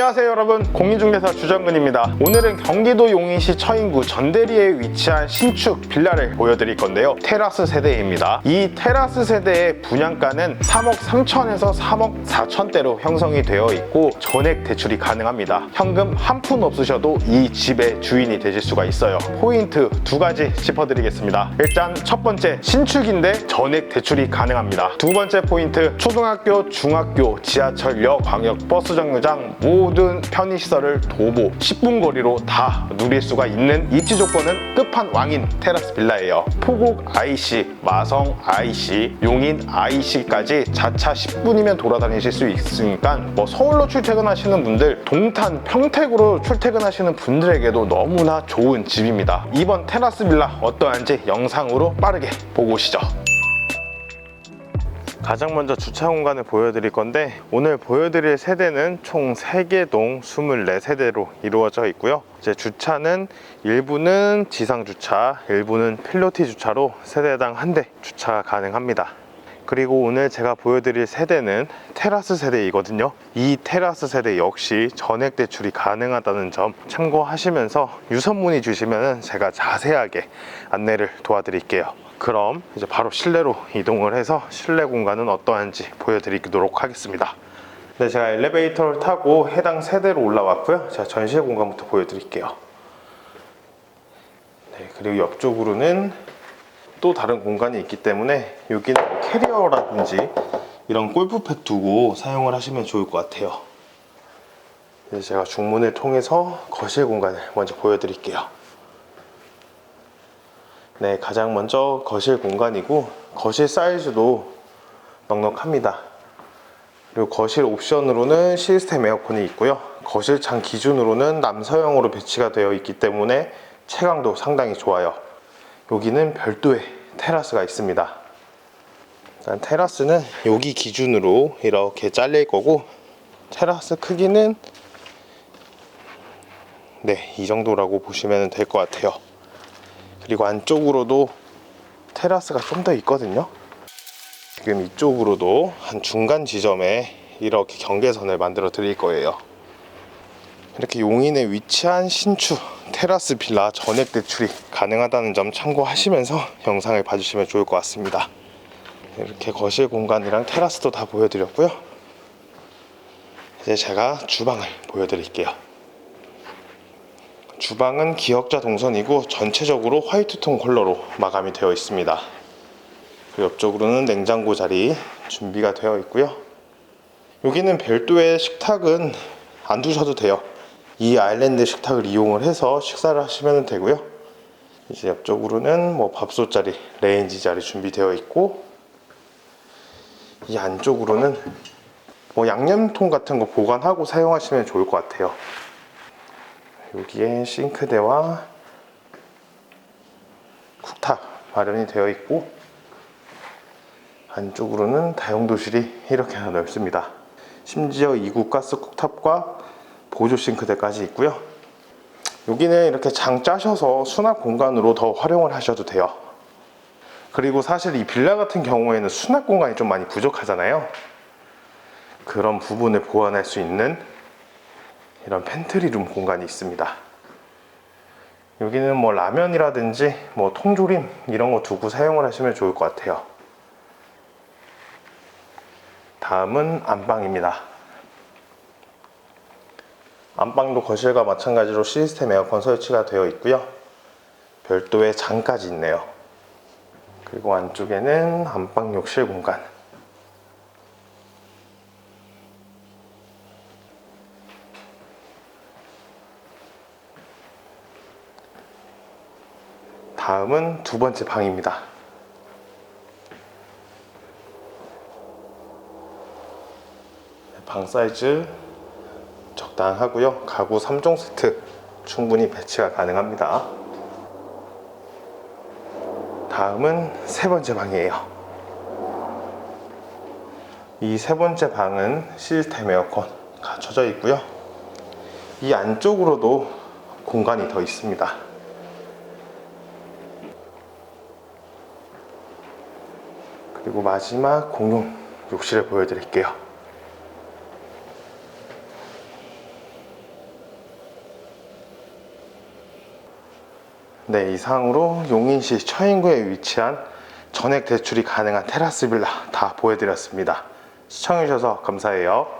안녕하세요 여러분. 공인중개사 주정근입니다. 오늘은 경기도 용인시 처인구 전대리에 위치한 신축 빌라를 보여드릴 건데요. 테라스 세대입니다. 이 테라스 세대의 분양가는 3억 3천에서 3억 4천대로 형성이 되어 있고 전액 대출이 가능합니다. 현금 한 푼 없으셔도 이 집의 주인이 되실 수가 있어요. 포인트 두 가지 짚어드리겠습니다. 일단 첫 번째 신축인데 전액 대출이 가능합니다. 두 번째 포인트 초등학교 중학교 지하철역 광역 버스 정류장 모든 편의시설을 도보 10분 거리로 다 누릴 수가 있는 입지 조건은 끝판왕인 테라스 빌라예요. 포곡 IC, 마성 IC, 용인 IC까지 자차 10분이면 돌아다니실 수 있으니까 뭐 서울로 출퇴근하시는 분들 동탄 평택으로 출퇴근하시는 분들에게도 너무나 좋은 집입니다. 이번 테라스 빌라 어떠한지 영상으로 빠르게 보고 오시죠 가장 먼저 주차 공간을 보여드릴 건데 오늘 보여드릴 세대는 총 3개 동 24세대로 이루어져 있고요. 이제 주차는 일부는 지상 주차, 일부는 필로티 주차로 세대당 한 대 주차가 가능합니다 그리고 오늘 제가 보여드릴 세대는 테라스 세대이거든요. 이 테라스 세대 역시 전액 대출이 가능하다는 점 참고하시면서 유선 문의 주시면 제가 자세하게 안내를 도와드릴게요. 그럼 이제 바로 실내로 이동을 해서 실내 공간은 어떠한지 보여드리도록 하겠습니다. 네, 제가 엘리베이터를 타고 해당 세대로 올라왔고요. 제가 전시회 공간부터 보여드릴게요. 네, 그리고 옆쪽으로는 또 다른 공간이 있기 때문에 여기는 뭐 캐리어라든지 이런 골프팩 두고 사용을 하시면 좋을 것 같아요. 이제 제가 중문을 통해서 거실 공간을 먼저 보여드릴게요. 네, 가장 먼저 거실 공간이고 거실 사이즈도 넉넉합니다. 그리고 거실 옵션으로는 시스템 에어컨이 있고요. 거실 창 기준으로는 남서형으로 배치가 되어 있기 때문에 채광도 상당히 좋아요. 여기는 별도의 테라스가 있습니다. 일단 테라스는 여기 기준으로 이렇게 잘릴 거고 테라스 크기는 네, 이 정도라고 보시면 될 것 같아요. 그리고 안쪽으로도 테라스가 좀 더 있거든요. 지금 이쪽으로도 한 중간 지점에 이렇게 경계선을 만들어 드릴 거예요. 이렇게 용인에 위치한 신축 테라스 빌라 전액 대출이 가능하다는 점 참고하시면서 영상을 봐주시면 좋을 것 같습니다. 이렇게 거실 공간이랑 테라스도 다 보여드렸고요. 이제 제가 주방을 보여드릴게요. 주방은 기역자 동선이고 전체적으로 화이트톤 컬러로 마감이 되어 있습니다. 그 옆쪽으로는 냉장고 자리 준비가 되어 있고요. 여기는 별도의 식탁은 안 두셔도 돼요. 이 아일랜드 식탁을 이용을 해서 식사를 하시면 되고요. 이제 옆쪽으로는 뭐 밥솥 자리, 레인지 자리 준비되어 있고 이 안쪽으로는 뭐 양념통 같은 거 보관하고 사용하시면 좋을 것 같아요. 여기에 싱크대와 쿡탑 마련이 되어 있고 안쪽으로는 다용도실이 이렇게 하나 넓습니다. 심지어 이구 가스 쿡탑과 보조 싱크대까지 있고요. 여기는 이렇게 장 짜셔서 수납 공간으로 더 활용을 하셔도 돼요. 그리고 사실 이 빌라 같은 경우에는 수납 공간이 좀 많이 부족하잖아요. 그런 부분을 보완할 수 있는 이런 팬트리룸 공간이 있습니다. 여기는 뭐 라면이라든지 뭐 통조림 이런 거 두고 사용을 하시면 좋을 것 같아요. 다음은 안방입니다. 안방도 거실과 마찬가지로 시스템 에어컨 설치가 되어 있고요. 별도의 장까지 있네요. 그리고 안쪽에는 안방 욕실 공간. 다음은 두 번째 방입니다. 방 사이즈 적당하고요. 가구 3종 세트 충분히 배치가 가능합니다. 다음은 세 번째 방이에요. 이 세 번째 방은 시스템 에어컨 갖춰져 있고요. 이 안쪽으로도 공간이 더 있습니다. 그리고 마지막 공용 욕실을 보여드릴게요. 네, 이상으로 용인시 처인구에 위치한 전액 대출이 가능한 테라스 빌라 다 보여드렸습니다. 시청해주셔서 감사해요.